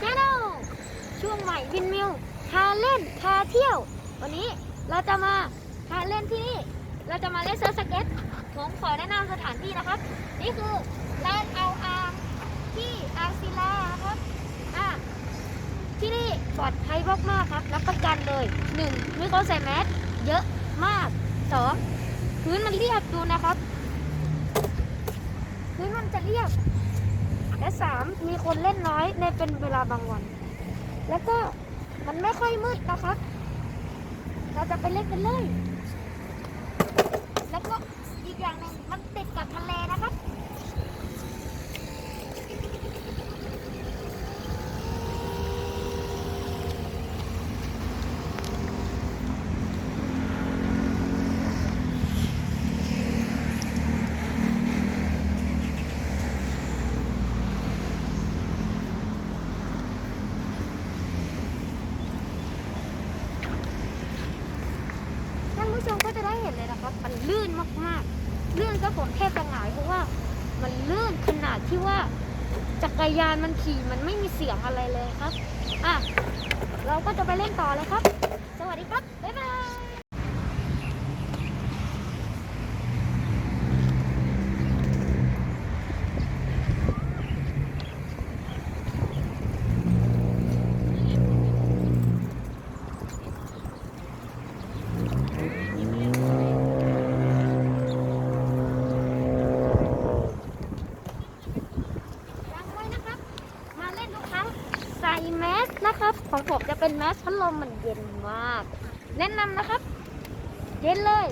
ชแนลช่วงใหม่วินมิวพาเล่นพาเที่ยว วันนี้เราจะมาพาเล่นที่นี่ เราจะมาเล่นเซิร์ฟสเก็ตผมขอแนะนำสถานที่นะครับ นี่คือแลนเอาอาร์ที่อาร์ซิลาครับอะที่นี่ปลอดภัยมากๆครับ รับประกันเลยหนึ่งมีคนใส่แมสเยอะมากสองพื้นมันเรียบดูนะครับ พื้นมันจะเรียบ และสามมีคนเล่นน้อยในเป็นเวลาบางวัน แล้วก็มันไม่ค่อยมืดนะครับ เราจะไปเล่นกันเลย แล้วก็อีกอย่างหนึ่งมันติดกับทะเลนะครับ ท่าน ผู้ชมก็จะได้เห็นเลยนะครับ มันลื่นมากๆ ลื่นก็ผมแทบจะหงายเพราะว่ามันลื่นขนาดที่ว่าจักรยานมันขี่มันไม่มีเสียงอะไรเลยครับ อะ เราก็จะไปเล่นต่อเลยครับ สวัสดีครับ บ๊ายบาย ยังไว้นะครับ มาเล่นทุกครั้ง ใส่แมสนะครับ ของผมจะเป็นแมสพัดลมมันเย็นมาก แนะนำนะครับ เย็นเลย